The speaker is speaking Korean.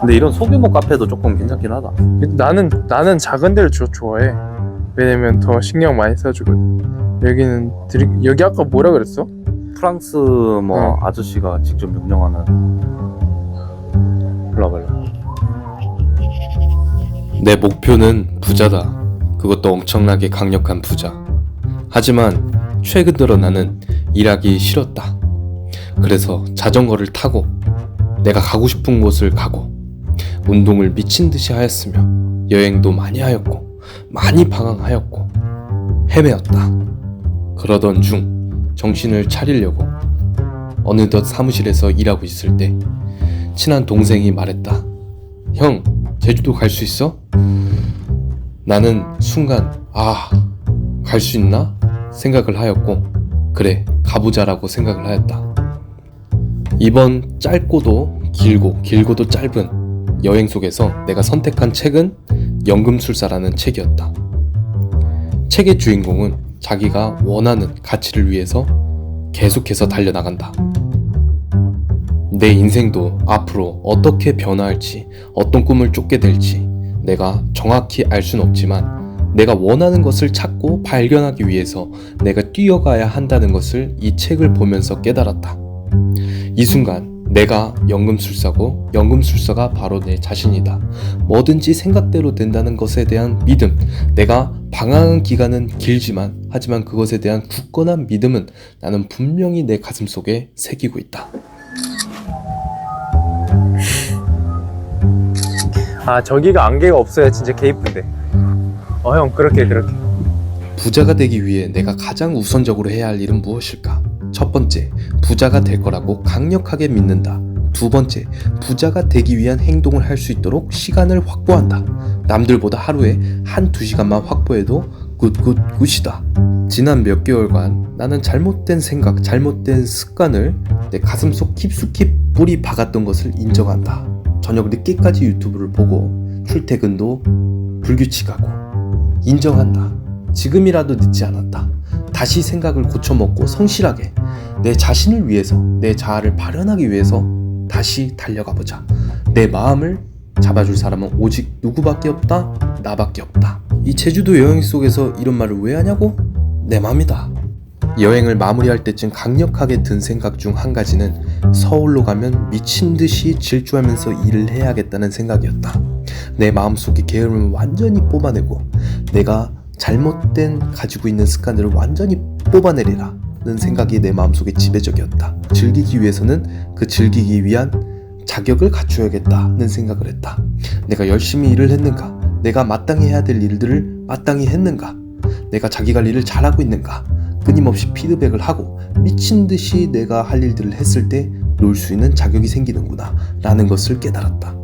근데 이런 소규모 카페도 조금 괜찮긴 하다. 나는 나는 작은 데를 주 좋아해. 왜냐면 더 신경 많이 써주거든. 여기는 드리, 여기 아까 뭐라 그랬어? 프랑스 뭐 어. 아저씨가 직접 명령하는. 올라 올라. 내 목표는 부자다. 그것도 엄청나게 강력한 부자. 하지만 최근 들어 나는 일하기 싫었다. 그래서 자전거를 타고 내가 가고 싶은 곳을 가고 운동을 미친 듯이 하였으며 여행도 많이 하였고 많이 방황하였고 헤매었다. 그러던 중 정신을 차리려고 어느덧 사무실에서 일하고 있을 때 친한 동생이 말했다. 형, 제주도 갈 수 있어? 나는 순간 아, 갈 수 있나? 생각을 하였고 그래, 가보자라고 생각을 하였다. 이번 짧고도 길고 길고도 짧은 여행 속에서 내가 선택한 책은 연금술사라는 책이었다. 책의 주인공은 자기가 원하는 가치를 위해서 계속해서 달려나간다. 내 인생도 앞으로 어떻게 변화할지, 어떤 꿈을 쫓게 될지 내가 정확히 알 수는 없지만 내가 원하는 것을 찾고 발견하기 위해서 내가 뛰어가야 한다는 것을 이 책을 보면서 깨달았다. 이 순간 내가 연금술사고 연금술사가 바로 내 자신이다. 뭐든지 생각대로 된다는 것에 대한 믿음, 내가 방황한 기간은 길지만 하지만 그것에 대한 굳건한 믿음은 나는 분명히 내 가슴 속에 새기고 있다. 아 저기가 안개가 없어야 진짜 개 이쁜데. 어 형 그렇게 그렇게. 부자가 되기 위해 내가 가장 우선적으로 해야 할 일은 무엇일까? 첫 번째, 부자가 될 거라고 강력하게 믿는다. 두 번째, 부자가 되기 위한 행동을 할 수 있도록 시간을 확보한다. 남들보다 하루에 한 두 시간만 확보해도 굿굿 굿이다. 지난 몇 개월간 나는 잘못된 생각, 잘못된 습관을 내 가슴 속 깊숙이 뿌리 박았던 것을 인정한다. 저녁 늦게까지 유튜브를 보고 출퇴근도 불규칙하고 인정한다. 지금이라도 늦지 않았다. 다시 생각을 고쳐먹고 성실하게 내 자신을 위해서 내 자아를 발현하기 위해서 다시 달려가 보자. 내 마음을 잡아줄 사람은 오직 누구밖에 없다. 나밖에 없다. 이 제주도 여행 속에서 이런 말을 왜 하냐고? 내 마음이다. 여행을 마무리할 때쯤 강력하게 든 생각 중 한 가지는 서울로 가면 미친 듯이 질주하면서 일을 해야겠다는 생각이었다. 내 마음속의 게으름을 완전히 뽑아내고 내가 잘못된 가지고 있는 습관들을 완전히 뽑아내리라 는 생각이 내 마음속에 지배적이었다. 즐기기 위해서는 그 즐기기 위한 자격을 갖추어야겠다는 생각을 했다. 내가 열심히 일을 했는가? 내가 마땅히 해야 될 일들을 마땅히 했는가? 내가 자기 관리를 잘하고 있는가? 끊임없이 피드백을 하고 미친 듯이 내가 할 일들을 했을 때 놀 수 있는 자격이 생기는구나 라는 것을 깨달았다.